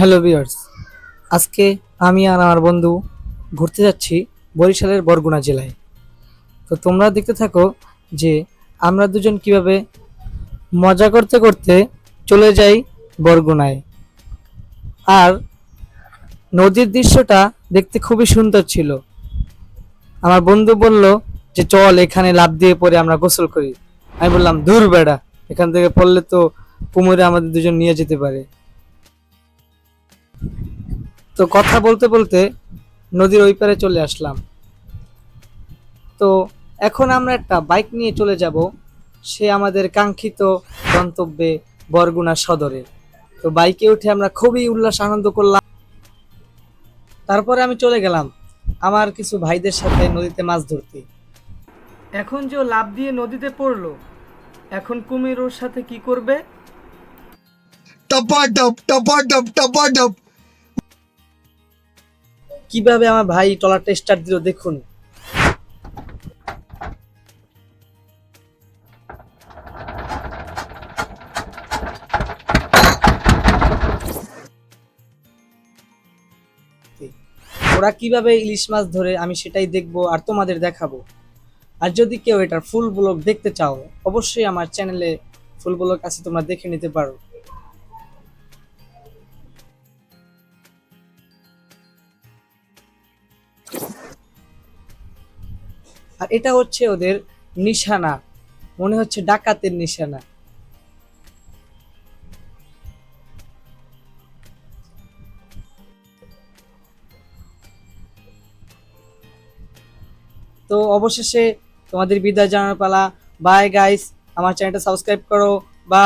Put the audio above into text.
Hello viewers, আজকে আমি আর আমার বন্ধু ঘুরতে যাচ্ছি বরিশালের বরগুনা জেলায়। তো তোমরা দেখতে থাকো যে আমরা দুজন কীভাবে মজা করতে করতে চলে যাই বরগুনায়। আর নদীর দৃশ্যটা দেখতে খুবই সুন্দর ছিল। আমার বন্ধু বলল যে, চল, এখানে লাফ দিয়ে পরে আমরা গোসল করি। আমি বললাম দূর বেড়া, এখান থেকে পড়লে তো কুমিরে আমাদের দুজন নিয়ে যেতে পারে। তো কথা বলতে বলতে নদীর ওই পারে চলে আসলাম। তো এখন আমরা একটা বাইক নিয়ে চলে যাব সে আমাদের কাঙ্ক্ষিত গন্তব্যে বরগুনা সদরে। তো বাইকে উঠে আমরা খুবই উল্লাস আনন্দ করলাম। তারপরে আমি চলে গেলাম আমার কিছু ভাইদের সাথে নদীতে মাছ ধরতে। এখন যে লাভ দিয়ে নদীতে পড়ল এখন কুমির ওর সাথে কি করবে? টপা টপ টপা টপ টপা টপ কীভাবে আমার ভাই ট্রলারটা স্টার্ট দিল দেখুন। ওরা কীভাবে ইলিশ মাছ ধরে আমি সেটাই দেখব আর তোমাদের দেখাবো। আর যদি কেউ এটার ফুল ব্লগ দেখতে চাও, অবশ্যই আমার চ্যানেলে ফুল ব্লগ আছে, তোমরা দেখে নিতে পারো। আর এটা হচ্ছে ওদের নিশানা। মনে হচ্ছে ডাকাতের নিশানা। তো অবশেষে তোমাদের বিদায় জানার পালা। বাই গাইস আমার চ্যানেলটা সাবস্ক্রাইব করো। বা